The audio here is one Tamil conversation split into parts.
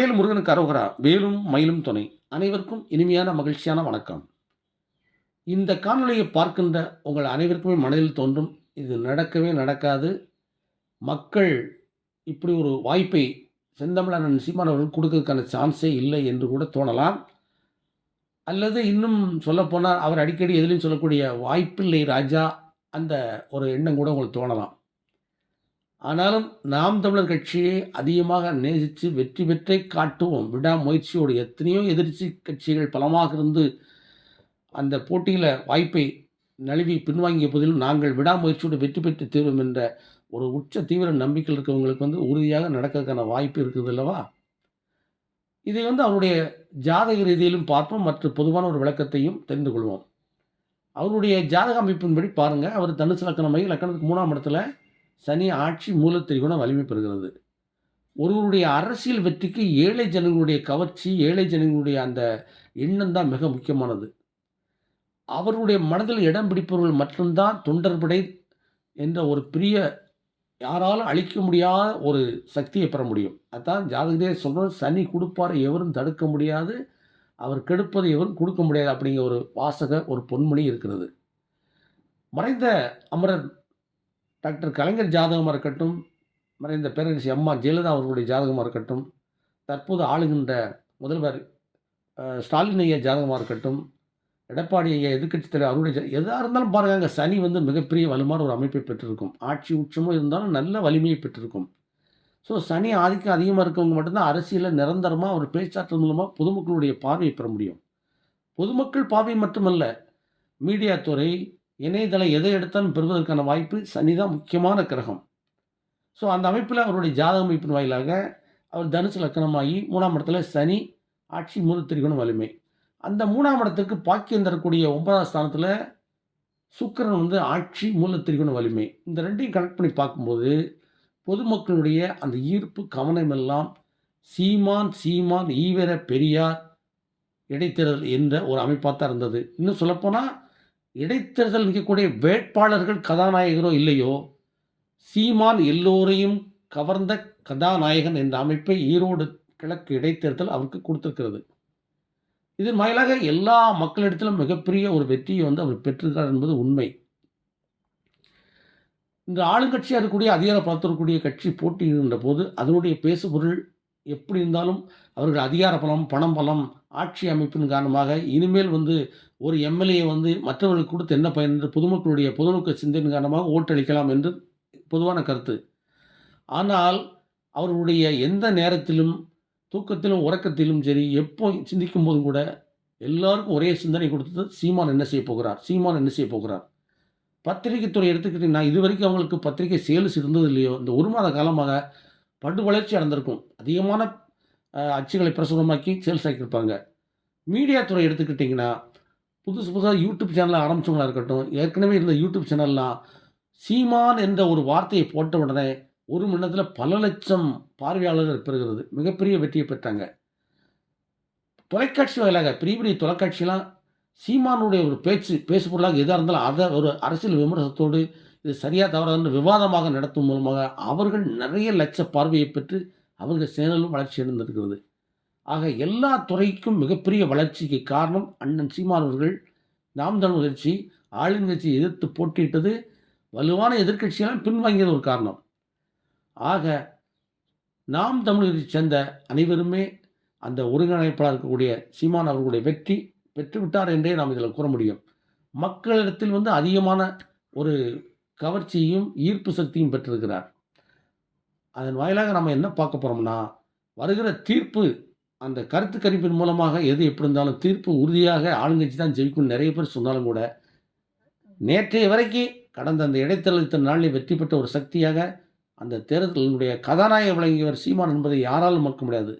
வெற்றிவேல் முருகனுக்கு அரோகரா வேலும் மயிலும் துணை. அனைவருக்கும் இனிமையான மகிழ்ச்சியான வணக்கம். இந்த காணொலியை பார்க்கின்ற உங்கள் அனைவருக்குமே மனதில் தோன்றும் இது நடக்கவே நடக்காது. மக்கள் இப்படி ஒரு வாய்ப்பை செந்தமிழன் சீமான் அவர்கள் கொடுக்கறதுக்கான சான்ஸே இல்லை என்று கூட தோணலாம். அல்லது இன்னும் சொல்லப்போனால் அவர் அடிக்கடி எதிலையும் சொல்லக்கூடிய வாய்ப்பில்லை ராஜா அந்த ஒரு எண்ணம் கூட உங்களுக்கு தோணலாம். ஆனாலும் நாம் தமிழர் கட்சியை அதிகமாக நேசித்து வெற்றி பெற்றே காட்டுவோம். விடாமுயற்சியோடு எத்தனையோ எதிர்ச்சி கட்சிகள் பலமாக இருந்து அந்த போட்டியில் வாய்ப்பை நழுவி பின்வாங்கிய போதிலும் நாங்கள் விடாமுயற்சியோடு வெற்றி பெற்று தீர்வோம் என்ற ஒரு உச்ச தீவிர நம்பிக்கையில் இருக்கவங்களுக்கு வந்து உறுதியாக நடக்கிறதுக்கான வாய்ப்பு இருக்குது அல்லவா? இதை வந்து அவருடைய ஜாதக ரீதியிலும் பார்ப்போம். மற்றும் பொதுவான ஒரு விளக்கத்தையும் தெரிந்து கொள்வோம். அவருடைய ஜாதக அமைப்பின்படி பாருங்கள் அவர் தனுசு லக்கணமை லக்கணத்துக்கு மூணாம் இடத்துல சனி ஆட்சி மூலத்திரிகுணம் வலிமை பெறுகிறது. ஒருவருடைய அரசியல் வெற்றிக்கு ஏழை ஜனங்களுடைய கவர்ச்சி ஏழை ஜனங்களுடைய அந்த எண்ணம் தான் மிக முக்கியமானது. அவருடைய மனதில் இடம் பிடிப்பவர்கள் மட்டும்தான் தொண்டர்படை என்ற ஒரு பெரிய யாராலும் அழிக்க முடியாத ஒரு சக்தியை பெற முடியும். அதான் ஜாதகரே சொல்கிறது சனி கொடுப்பார் எவரும் தடுக்க முடியாது அவர் கெடுப்பதை எவரும் கொடுக்க முடியாது அப்படிங்கிற ஒரு வாசக ஒரு பொன்மொழி இருக்கிறது. மறைந்த அமரர் டாக்டர் கலைஞர் ஜாதகமாக இருக்கட்டும் மறைந்த பேரரசி அம்மா ஜெயலலிதா அவர்களுடைய ஜாதகமாக இருக்கட்டும் தற்போது ஆளுகின்ற முதல்வர் ஸ்டாலின் ஐயா ஜாதகமாக இருக்கட்டும் எடப்பாடி ஐயா எதிர்க்கட்சித் தலைவர் அவருடைய எதாக இருந்தாலும் பாருங்க சனி வந்து மிகப்பெரிய வலுமான ஒரு அமைப்பை பெற்றிருக்கும். ஆட்சி உச்சமும் இருந்தாலும் நல்ல வலிமையை பெற்றிருக்கும். ஸோ சனி ஆதிக்கம் அதிகமாக இருக்கவங்க மட்டும்தான் அரசியலில் நிரந்தரமாக ஒரு பேச்சாற்றல் மூலமாக பொதுமக்களுடைய பார்வையை பெற முடியும். பொதுமக்கள் பார்வை மட்டுமல்ல மீடியா துறை இணையதளம் எதை எடுத்தாலும் பெறுவதற்கான வாய்ப்பு சனி தான் முக்கியமான கிரகம். ஸோ அந்த அமைப்பில் அவருடைய ஜாதக அமைப்பின் வாயிலாக அவர் தனுசு லக்கணமாகி மூணாம் இடத்துல சனி ஆட்சி மூல திரிகோணம் வலிமை. அந்த மூணாம் இடத்துக்கு பாக்கியம் தரக்கூடிய ஒன்பதாம் ஸ்தானத்தில் சுக்கிரன் வந்து ஆட்சி மூல திரிகோண வலிமை. இந்த ரெண்டையும் கனெக்ட் பண்ணி பார்க்கும்போது பொதுமக்களுடைய அந்த ஈர்ப்பு கவனம் எல்லாம் சீமான் சீமான் ஈவர பெரியார் இடைத்தேர்தல் என்ற ஒரு அமைப்பாக தான் இருந்தது. இன்னும் சொல்லப்போனால் இடைத்தேர்தல் நிற்கக்கூடிய வேட்பாளர்கள் கதாநாயகரோ இல்லையோ சீமான் எல்லோரையும் கவர்ந்த கதாநாயகன் என்ற அமைப்பை ஈரோடு கிழக்கு இடைத்தேர்தல் அவருக்கு கொடுத்திருக்கிறது. இதன் வாயிலாக எல்லா மக்களிடத்திலும் மிகப்பெரிய ஒரு வெற்றியை வந்து அவர் பெற்றிருக்கிறார் என்பது உண்மை. இந்த ஆளுங்கட்சியாக இருக்கக்கூடிய அதிகார பலத்திற்கூடிய கட்சி போட்டியிடுகின்ற போது அதனுடைய பேசுபொருள் எப்படி இருந்தாலும் அவர்கள் அதிகார பலம் பணம் பலம் ஆட்சி அமைப்பின் காரணமாக இனிமேல் வந்து ஒரு எம்எல்ஏ வந்து மற்றவர்களுக்கு கொடுத்து என்ன பயன் என்று பொதுமக்களுடைய பொதுநோக்க சிந்தனை காரணமாக ஓட்டளிக்கலாம் என்று பொதுவான கருத்து. ஆனால் அவர்களுடைய எந்த நேரத்திலும் தூக்கத்திலும் உறக்கத்திலும் சரி எப்போ சிந்திக்கும் போதும் கூட எல்லாருக்கும் ஒரே சிந்தனை கொடுத்தது சீமான் என்ன செய்ய போகிறார் சீமான் என்ன செய்ய போகிறார். பத்திரிகை துறை எடுத்துக்கிட்டீங்கன்னா இது வரைக்கும் அவங்களுக்கு பத்திரிகை சேல்ஸ் இருந்தது இல்லையோ இந்த ஒரு மாத காலமாக படு வளர்ச்சி அடைந்திருக்கும். அதிகமான அச்சுகளை பிரசுரமாக்கி சேல்ஸ் ஆக்கியிருப்பாங்க. மீடியா துறை எடுத்துக்கிட்டிங்கன்னா புதுசு புதுசாக யூடியூப் சேனலை ஆரம்பித்தவங்களாக இருக்கட்டும் ஏற்கனவே இருந்த யூடியூப் சேனல்லாம் சீமான் என்ற ஒரு வார்த்தையை போட்ட உடனே ஒரு மணி நேரத்தில் பல லட்சம் பார்வையாளர்கள் பெறுகிறது. மிகப்பெரிய வெற்றியை பெற்றாங்க. தொலைக்காட்சி வாயிலாக பெரிய பெரிய தொலைக்காட்சியெலாம் சீமானுடைய ஒரு பேச்சு பேசுபொருளாக எதாக இருந்தாலும் அதை ஒரு அரசியல் விமர்சனத்தோடு இது சரியாக தவறாதுன்னு விவாதமாக நடத்தும் மூலமாக அவர்கள் நிறைய லட்ச பார்வையை பெற்று அவர்கள் சேனலும் வளர்ச்சி அடைந்திருக்கிறது. ஆக எல்லா துறைக்கும் மிகப்பெரிய வளர்ச்சிக்கு காரணம் அண்ணன் சீமானவர்கள் நாம் தமிழ் கட்சி ஆளுங்கட்சியை எதிர்த்து போட்டியிட்டது. வலுவான எதிர்கட்சியெல்லாம் பின்வாங்கியது ஒரு காரணம். ஆக நாம் தமிழரை சேர்ந்த அனைவருமே அந்த ஒருங்கிணைப்பாளர் இருக்கக்கூடிய சீமான் அவர்களுடைய வெற்றி பெற்றுவிட்டார் என்றே நாம் இதில் கூற முடியும். மக்களிடத்தில் வந்து அதிகமான ஒரு கவர்ச்சியும் ஈர்ப்பு சக்தியும் பெற்றிருக்கிறார். அதன் வாயிலாக நம்ம என்ன பார்க்க போகிறோம்னா வருகிற தீர்ப்பு அந்த கருத்து கணிப்பின் மூலமாக எது எப்படி இருந்தாலும் தீர்ப்பு உறுதியாக ஆளுங்கட்சி தான் ஜெயிக்கும் நிறைய பேர் சொன்னாலும் கூட நேற்றைய வரைக்கும் கடந்த அந்த இடைத்தேர்தல் இத்தனை நாளில் வெற்றி பெற்ற ஒரு சக்தியாக அந்த தேர்தலினுடைய கதாநாயக விளங்கியவர் சீமான் என்பதை யாராலும் மறுக்க முடியாது.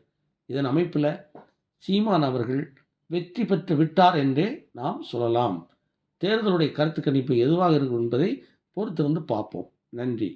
இதன் அமைப்பில் சீமான் அவர்கள் வெற்றி பெற்று விட்டார் என்றே நாம் சொல்லலாம். தேர்தலுடைய கருத்து கணிப்பு எதுவாக இருக்கும் என்பதை பொறுத்திருந்து பார்ப்போம். நன்றி.